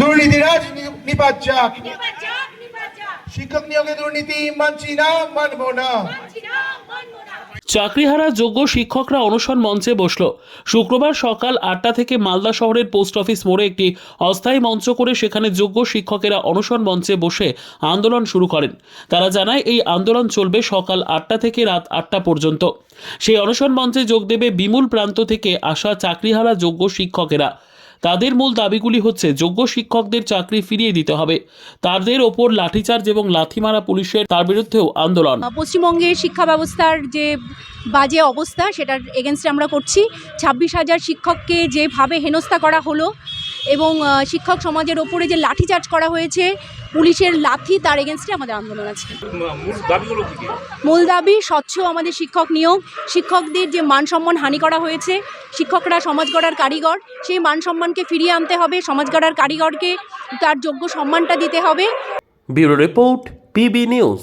দুর্নীতিরাজ নিপাত যাক। শিক্ষক নিয়োগে দুর্নীতি মানছি না মানবো না। চাকরিহারা যোগ্য শিক্ষকরা অনশন মঞ্চে বসল। শুক্রবার সকাল আটটা থেকে মালদা শহরের পোস্ট অফিস মোড়ে একটি অস্থায়ী মঞ্চ করে সেখানে যোগ্য শিক্ষকেরা অনশন মঞ্চে বসে আন্দোলন শুরু করেন। তারা জানায় এই আন্দোলন চলবে সকাল আটটা থেকে রাত আটটা পর্যন্ত। সেই অনশন মঞ্চে যোগ দেবে বিমূল প্রান্ত থেকে আসা চাকরিহারা যোগ্য শিক্ষকেরা। তাদের মূল দাবিগুলি হচ্ছে যোগ্য শিক্ষকদের চাকরি ফিরিয়ে দিতে হবে। তাদের ওপর লাঠিচার্জ এবং লাথিমারা পুলিশের তার বিরুদ্ধেও আন্দোলন। পশ্চিমবঙ্গের শিক্ষা ব্যবস্থার যে বাজে অবস্থা, সেটার এগেনস্টে আমরা করছি। ছাব্বিশ হাজার শিক্ষককে যেভাবে হেনস্থা করা হলো এবং শিক্ষক সমাজের ওপরে যে লাঠিচার্জ করা হয়েছে পুলিশের লাথি তার এগেনস্টে আমাদের আন্দোলন আছে। মূল দাবি স্বচ্ছ আমাদের শিক্ষক নিয়োগ। শিক্ষকদের যে মান সম্মান হানি করা হয়েছে শিক্ষকরা সমাজ গড়ার কারিগর। সেই মান সম্মানকে ফিরিয়ে আনতে হবে সমাজ গড়ার কারিগরকে তার যোগ্য সম্মানটা দিতে হবে। Bureau report PB news.